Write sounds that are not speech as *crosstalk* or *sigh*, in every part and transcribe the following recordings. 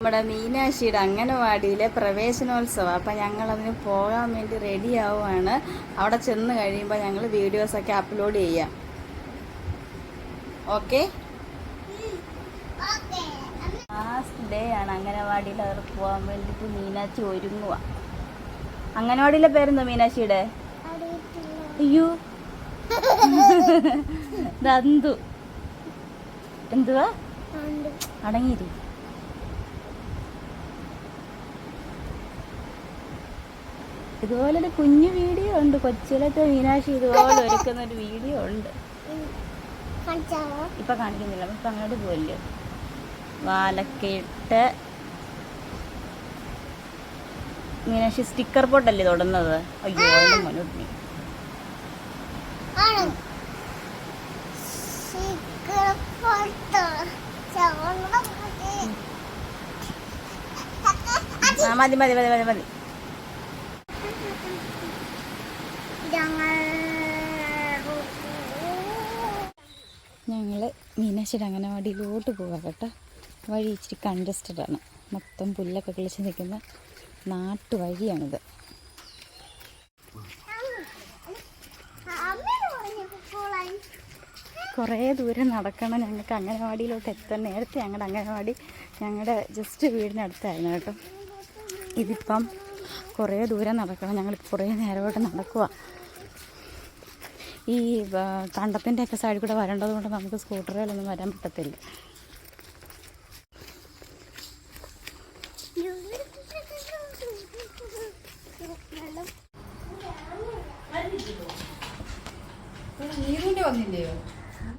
നമ്മുടെ മീനാക്ഷിയുടെ അംഗനവാടിയിലെ പ്രവേശനോത്സവം. അപ്പം ഞങ്ങൾ അതിന് പോകാൻ വേണ്ടി റെഡി ആവുകയാണ് അവിടെ ചെന്ന് കഴിയുമ്പോൾ ഞങ്ങൾ വീഡിയോസൊക്കെ അപ്ലോഡ് ചെയ്യാം. ഓക്കെ ലാസ്റ്റ് ഡേ ആണ്. അംഗനവാടിയിൽ അവർ പോകാൻ വേണ്ടിയിട്ട് മീനാക്ഷി ഒരുങ്ങുക അംഗനവാടിയിലെ പേരെന്തോ മീനാക്ഷിയുടെ? അയ്യോ. *laughs* ദന്തു. എന്തുവാ? അടങ്ങിയിരി ഇതുപോലെ ഒരു കുഞ്ഞു വീഡിയോ ഉണ്ട്. കൊച്ചിലത്തെ മീനാക്ഷി ഇതുപോലെ ഒരുക്കുന്ന ഒരു വീഡിയോ ഉണ്ട്. ഇപ്പൊ കാണിക്കുന്നില്ല. ഇപ്പൊ അങ്ങോട്ട് പോയില്ലേ വാലൊക്കെ ഇട്ട് മീനാക്ഷി സ്റ്റിക്കർ പോട്ടല്ലേ തൊടുന്നത്? അയ്യോ ആ മതി മതി മതി മതി മതി. ഞങ്ങൾ മീനാശ്ശേരി അംഗനവാടിയിലോട്ട് പോവാം കേട്ടോ. വഴി ഇച്ചിരി കൺജസ്റ്റഡ് ആണ്. മൊത്തം പുല്ലൊക്കെ കിളിച്ച് നിൽക്കുന്ന നാട്ടുവഴിയാണിത്. കുറേ ദൂരം നടക്കണം ഞങ്ങൾക്ക് അംഗനവാടിയിലോട്ട് എത്താൻ. നേരത്തെ ഞങ്ങളുടെ അംഗനവാടി ഞങ്ങളുടെ ജസ്റ്റ് വീടിനടുത്തായിരുന്നു കേട്ടോ. ഇതിപ്പം കുറേ ദൂരം നടക്കണം. ഞങ്ങൾ കുറേ നേരമായിട്ട് നടക്കുക ഈ കണ്ടത്തിന്റെ ഒക്കെ സൈഡിൽ കൂടെ വരേണ്ടത് കൊണ്ട് നമുക്ക് സ്കൂട്ടറുകളൊന്നും വരാൻ പറ്റത്തില്ല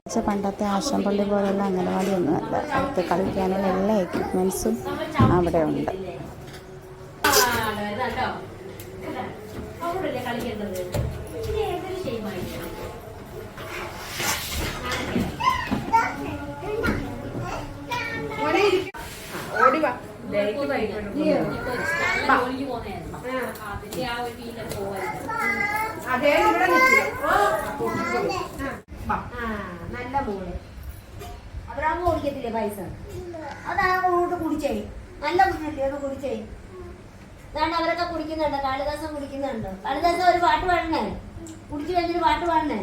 പക്ഷെ പണ്ടത്തെ ആശംപള്ളി പോലെയുള്ള അംഗനവാടി ഒന്നുമല്ല അടുത്ത് കളിക്കാനുള്ള എല്ലാ എക്യുപ്മെൻസും അവിടെ ഉണ്ട് കളിക്കേണ്ടത് നല്ല മോൾ അവരാകുമ്പോ ഓടിക്കത്തില്ലേ പൈസ അതാകുമ്പോട്ട് കുടിച്ചേ നല്ല കുടിച്ചല്ലേ അത് കുടിച്ചേ അതാണ്ട് അവരൊക്കെ കുടിക്കുന്നുണ്ടോ. കാളിദാസം കുടിക്കുന്നുണ്ടോ. കാളിദാസം ഒരു പാട്ട് പാടണേ കുടിച്ചു കഴിഞ്ഞൊരു പാട്ട് പാടണേ